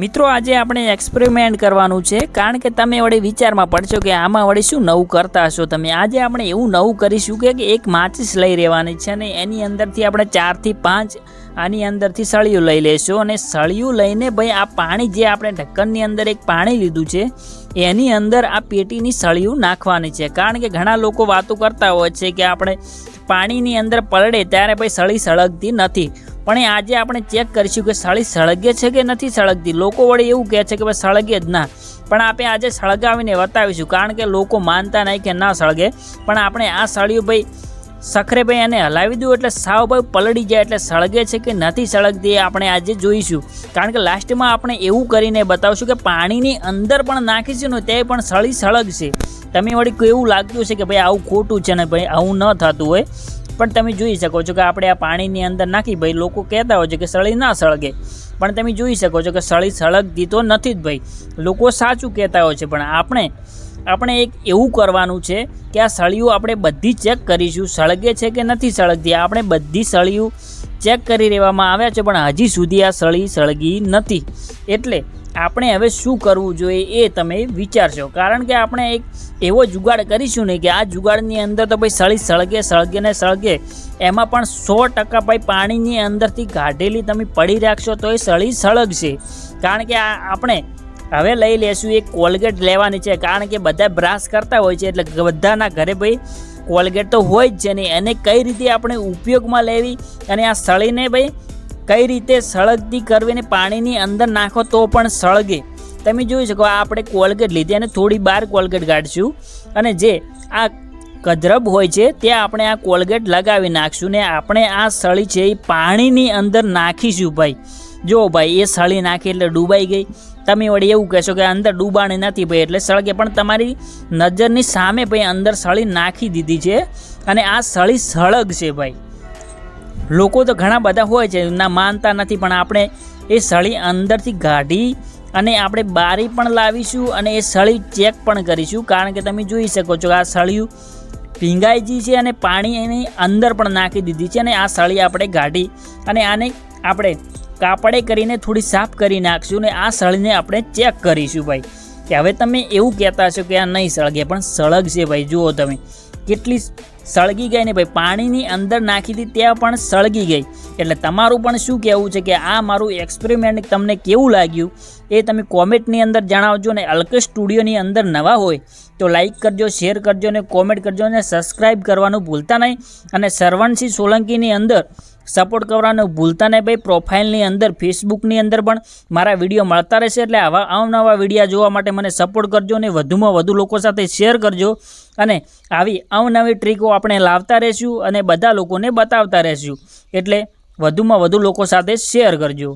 મિત્રો, આજે આપણે એક્સપેરિમેન્ટ કરવાનું છે, કારણ કે તમે વળી વિચારમાં પડશો કે આમાં વળી શું નવું કરતા હશો તમે. આજે આપણે એવું નવું કરીશું કે એક માચીસ લઈ રહેવાની છે અને એની અંદરથી આપણે ચારથી પાંચ આની અંદરથી સળિયું લઈ લેશું અને સળિયું લઈને ભાઈ આ પાણી જે આપણે ઢક્કનની અંદર એક પાણી લીધું છે, એની અંદર આ પેટીની સળિયું નાખવાની છે. કારણ કે ઘણા લોકો વાતો કરતા હોય છે કે આપણે પાણીની અંદર પલળે ત્યારે ભાઈ સળી સળગતી નથી. પણ એ આજે આપણે ચેક કરીશું કે સળી સળગે છે કે નથી સળગતી? લોકો વળી એવું કહે છે કે ભાઈ સળગે જ ના. પણ આપણે આજે સળગાવીને બતાવીશું, કારણ કે લોકો માનતા નહીં કે ના સળગે. પણ આપણે આ સળિયું ભાઈ સખરે ભાઈ એને હલાવી દઉં એટલે સાવ ભાઈ પલળી જાય એટલે સળગે છે કે નથી સળગતી એ આપણે આજે જોઈશું. કારણ કે લાસ્ટમાં આપણે એવું કરીને બતાવશું કે પાણીની અંદર પણ નાખીશું ને તે પણ સળી સળગશે. તમે વળી કેવું લાગતું હશે કે ભાઈ આવું ખોટું છે ને ભાઈ આવું ન થતું હોય. પણ તમે જોઈ શકો છો કે આપણે આ પાણીની અંદર નાખી ભાઈ, લોકો કહેતા હોય છે કે સળી ના સળગે. પણ તમે જોઈ શકો છો કે સળી સળગતી તો નથી જ ભાઈ. લોકો સાચું કહેતા હોય છે, પણ આપણે આપણે એક એવું કરવાનું છે કે આ સળિયું આપણે બધી ચેક કરીશું, સળગે છે કે નથી સળગતી. આપણે બધી સળિયું ચેક કરી લેવામાં આવ્યા છે, પણ હજી સુધી આ સળી સળગી નથી. એટલે આપણે હવે શું કરવું જોઈએ એ તમે વિચારશો કારણ કે આપણે એક એવો જુગાડ કરીશું ને કે આ જુગાડની અંદર તો ભાઈ સળી સળગે સળગે ને સળગે, એમાં પણ સો ટકા ભાઈ પાણીની અંદરથી કાઢેલી તમે પડી રાખશો તો એ સળી સળગશે. કારણ કે આ આપણે હવે લઈ લેશું એક કોલગેટ લેવાની છે, કારણ કે બધા બ્રાશ કરતા હોય છે, એટલે બધાના ઘરે ભાઈ કોલગેટ તો હોય જ છે ને, એને કઈ રીતે આપણે ઉપયોગમાં લેવી અને આ સળીને ભાઈ કઈ રીતે સળગતી કરવી ને પાણીની અંદર નાખો તો પણ સળગે. તમે જોઈ શકો આપણે કોલગેટ લીધી અને થોડી બહાર કોલગેટ કાઢશું અને જે આ કજરબ હોય છે, ત્યાં આપણે આ કોલગેટ લગાવી નાખશું ને આપણે આ સળી છે એ પાણીની અંદર નાખીશું ભાઈ. જો ભાઈ, એ સળી નાખી એટલે ડૂબાઈ ગઈ. તમે વળી એવું કહેશો કે અંદર ડૂબાણી નથી ભાઈ, એટલે સળગે. પણ તમારી નજરની સામે ભાઈ અંદર સળી નાખી દીધી છે અને આ સળી સળગ છે ભાઈ. લોકો તો ઘણા બધા હોય છે, ના માનતા નથી, પણ આપણે એ સળી અંદરથી કાઢી અને આપણે બારી પણ લાવીશું અને એ સળી ચેક પણ કરીશું. કારણ કે તમે જોઈ શકો છો કે આ સળિયું ભીંગાઈજી છે અને પાણી એની અંદર પણ નાખી દીધી છે અને આ સળી આપણે કાઢી અને આને આપણે કાપડે કરીને થોડી સાફ કરી નાખશું ને આ સળને આપણે ચેક કરીશું ભાઈ. કે હવે તમે એવું કહેતા હશો કે આ નહીં સળગે, પણ સળગશે ભાઈ, જુઓ તમે. કેટલી સળગી ગઈ ને ભાઈ, પાણીની અંદર નાખી હતી ત્યાં પણ સળગી ગઈ. એટલે તમારું પણ શું કહેવું છે કે આ મારું એક્સપેરિમેન્ટ તમને કેવું લાગ્યું એ તમે કોમેન્ટની અંદર જણાવજો ને અલ્કેશ સ્ટુડિયોની અંદર નવા હોય તો લાઈક કરજો શેર કરજો ને કોમેન્ટ કરજો અને સબસ્ક્રાઈબ કરવાનું ભૂલતા નહીં. અને સરવણસિંહ સોલંકીની અંદર સપોર્ટ કરવાનું ભૂલતા નહીં ભાઈ. પ્રોફાઇલની અંદર, ફેસબુકની અંદર પણ મારા વીડિયો મળતા રહેશે એટલે આવા અવનવા વિડીયા જોવા માટે મને સપોર્ટ કરજો અને વધુમાં વધુ લોકો સાથે શેર કરજો અને આવી અવનવી ટ્રીકો આપણે લાવતા રહીશું અને બધા લોકોને બતાવતા રહીશું. એટલે વધુમાં વધુ લોકો સાથે શેર કરજો.